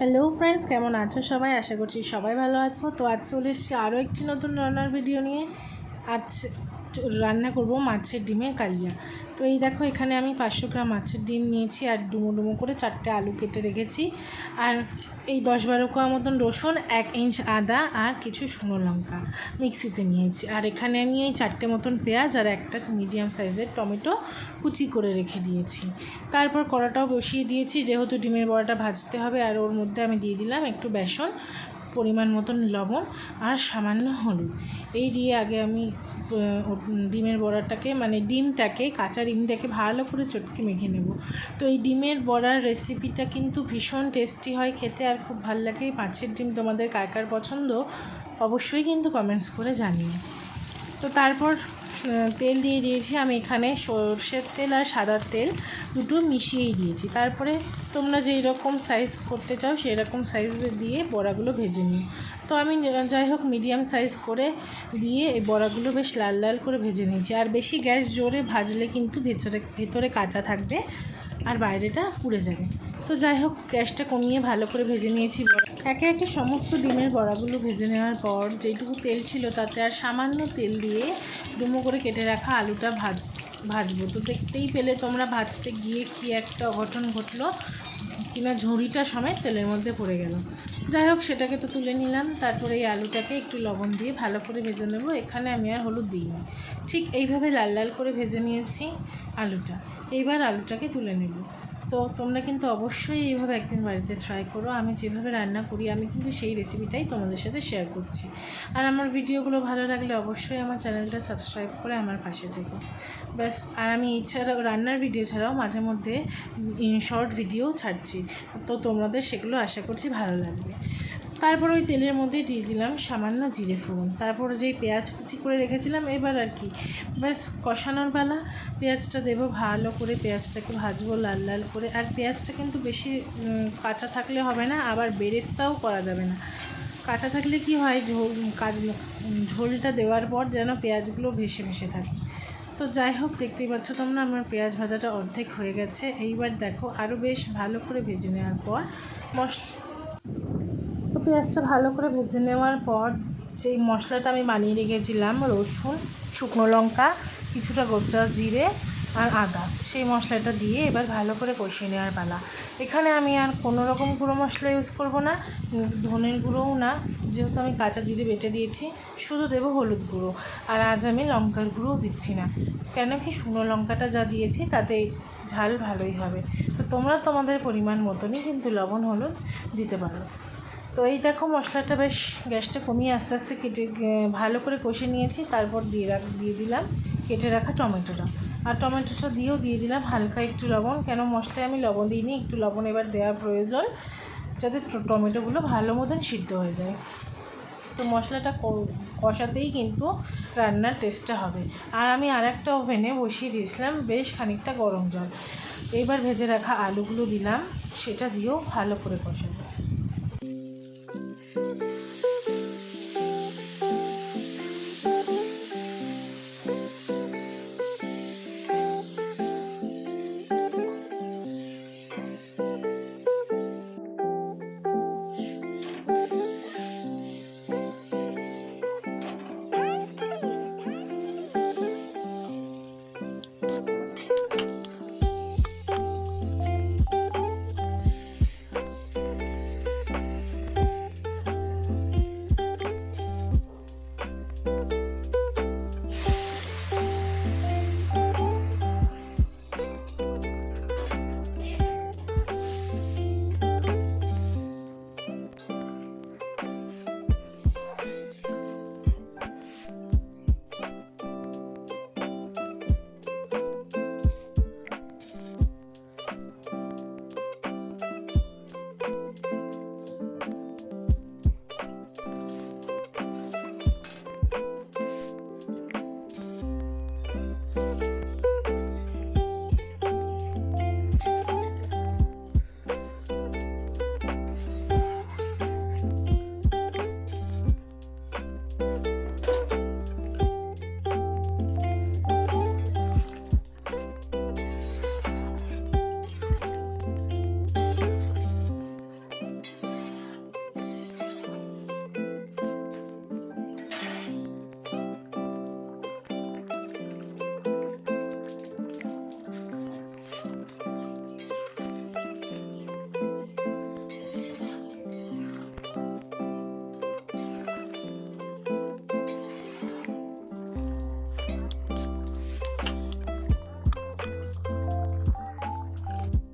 Hello friends কেমন আছো সবাই? আশা করছি সবাই ভালো আছো। তো আজ চলে এসছি আরও একটি নতুন রান্নার ভিডিও নিয়ে। আজ রান্না করব মাছের ডিমের কালিয়া। তো এই দেখো, এখানে আমি পাঁচশো গ্রাম মাছের ডিম নিয়েছি আর ডুমো ডুমো করে চারটে আলু কেটে রেখেছি। আর এই দশ বারো কোয়া মতন রসুন, এক ইঞ্চ আদা আর কিছু শুকনো লঙ্কা মিক্সিতে নিয়েছি। আর এখানে আমি এই চারটে মতন পেঁয়াজ আর একটা মিডিয়াম সাইজের টমেটো কুচি করে রেখে দিয়েছি। তারপর কড়াটাও বসিয়ে দিয়েছি, যেহেতু ডিমের বড়াটা ভাজতে হবে আর ওর মধ্যে আমি দিয়ে দিলাম একটু বেসন। পরিমাণ মতন লবণ আর সামান্য হলুদ। এই দিয়ে আগে আমি ডিমের বড়াটাকে মানে ডিমটাকে, কাঁচা ডিমটাকে ভালো করে চটকে মেখে নেব। তো এই ডিমের বড়ার রেসিপিটা কিন্তু ভীষণ টেস্টি হয় খেতে আর খুব ভালো লাগে। মাছের ডিম তোমাদের কার কার পছন্দ অবশ্যই কিন্তু কমেন্টস করে জানিও। তো তারপর তেল দিয়ে দিয়েছি। আমি এখানে সর্ষের তেল আর সাদার তেল দুটো মিশিয়েই দিয়েছি। তারপরে তোমরা যেই রকম সাইজ করতে চাও সেই রকম সাইজ দিয়ে বড়াগুলো ভেজে নিই তো আমি যাই হোক মিডিয়াম সাইজ করে দিয়ে এই বড়াগুলো বেশ লাল লাল করে ভেজে নিয়েছি। আর বেশি গ্যাস জোরে ভাজলে কিন্তু ভেতরে ভেতরে কাঁচা থাকবে আর বাইরেটা পুড়ে যাবে। তো যাই হোক, গ্যাসটা কমিয়ে ভালো করে ভেজে নিয়েছি বড়া একে একে সমস্ত ডিমের বড়াগুলো ভেজে নেওয়ার পর যেটুকু তেল ছিল তাতে আর সামান্য তেল দিয়ে ডুমো করে কেটে রাখা আলুটা ভাজ, ভাজবো। তো দেখতেই পেলে তোমরা ভাজতে গিয়ে কি একটা অঘটন ঘটলো কিনা ঝুড়িটা সমেত তেলের মধ্যে পড়ে গেল। যাই হোক, সেটাকে তো তুলে নিলাম। তারপরে এই আলুটাকে একটু লবণ দিয়ে ভালো করে ভেজে নেব। এখানে আমি আর হলুদ দিইনি। ঠিক এইভাবে লাল লাল করে ভেজে নিয়েছি আলুটা। এইবার আলুটাকে তুলে নেব। তো তোমরা কিন্তু অবশ্যই এইভাবে একদিন বাড়িতে ট্রাই করো। আমি যেভাবে রান্না করি, আমি কিন্তু সেই রেসিপিটাই তোমাদের সাথে শেয়ার করছি। আর আমার ভিডিওগুলো ভালো লাগলে অবশ্যই আমার চ্যানেলটা সাবস্ক্রাইব করে আমার পাশে থেকো। ব্যাস, আর আমি এছাড়াও রান্নার ভিডিও ছাড়াও মাঝে মধ্যে শর্ট ভিডিও ছাড়ছি। তো তোমাদের সেগুলো আশা করছি ভালো লাগবে। তারপর ওই তেলের মধ্যে দিয়ে দিলাম সামান্য জিরে ফোড়ন। তারপর যেই পেঁয়াজ কুচি করে রেখেছিলাম, এবার আর কি। ব্যাস, কষানোর বেলা পেঁয়াজটা দেবো ভালো করে, পেঁয়াজটাকে ভাজবো লাল লাল করে। আর পেঁয়াজটা কিন্তু বেশি কাঁচা থাকলে হবে না, আবার বেরেস্তাও করা যাবে না। কাঁচা থাকলে কি হয়, ঝোল, কাজ ঝোলটা দেওয়ার পর যেন পেঁয়াজগুলো ভেসে ভেসে থাকে। তো যাই হোক, দেখতেই পাচ্ছ তোমরা আমার পেঁয়াজ ভাজাটা অর্ধেক হয়ে গেছে। এইবার দেখো আরও বেশ ভালো করে ভেজে নেওয়ার পর মশলা তো পেঁয়াজটা ভালো করে ভেজে নেওয়ার পর যেই মশলাটা আমি বানিয়ে রেখেছিলাম, রসুন, শুকনো লঙ্কা, কিছুটা গোটা জিরে আর আদা, সেই মশলাটা দিয়ে এবার ভালো করে কষিয়ে নেওয়ার পালা। এখানে আমি আর কোনো রকম গুঁড়ো মশলা ইউজ করব না, ধনের গুঁড়োও না, যেহেতু আমি কাঁচা জিরে বেটে দিয়েছি, শুধু দেবো হলুদ গুঁড়ো। আর আজ আমি লঙ্কার গুঁড়োও দিচ্ছি না। কেন কি শুকনো লঙ্কাটা যা দিয়েছি তাতে ঝাল ভালোই হবে। তো তোমরা তোমাদের পরিমাণ মতনই কিন্তু লবণ হলুদ দিতে পারো। তো এই দেখো মশলাটা বেশ গ্যাসটা কমিয়ে আস্তে আস্তে কেটে ভালো করে কষে নিয়েছি, তারপর দিয়ে রাখ, দিয়ে দিলাম কেটে রাখা টমেটোটা। আর টমেটোটা দিয়েও দিয়ে দিলাম হালকা একটু লবণ, কেন মশলায় আমি লবণ দিইনি, একটু লবণ এবার দেওয়ার প্রয়োজন যাতে টমেটোগুলো ভালো মতন সিদ্ধ হয়ে যায়। তো মশলাটা কষাতেই কিন্তু রান্নার টেস্টটা হবে। আর আমি আর একটা ওভেনে বসিয়ে দিয়েছিলাম বেশ খানিকটা গরম জল। এবার ভেজে রাখা আলুগুলো দিলাম, সেটা দিয়েও ভালো করে কষাবো।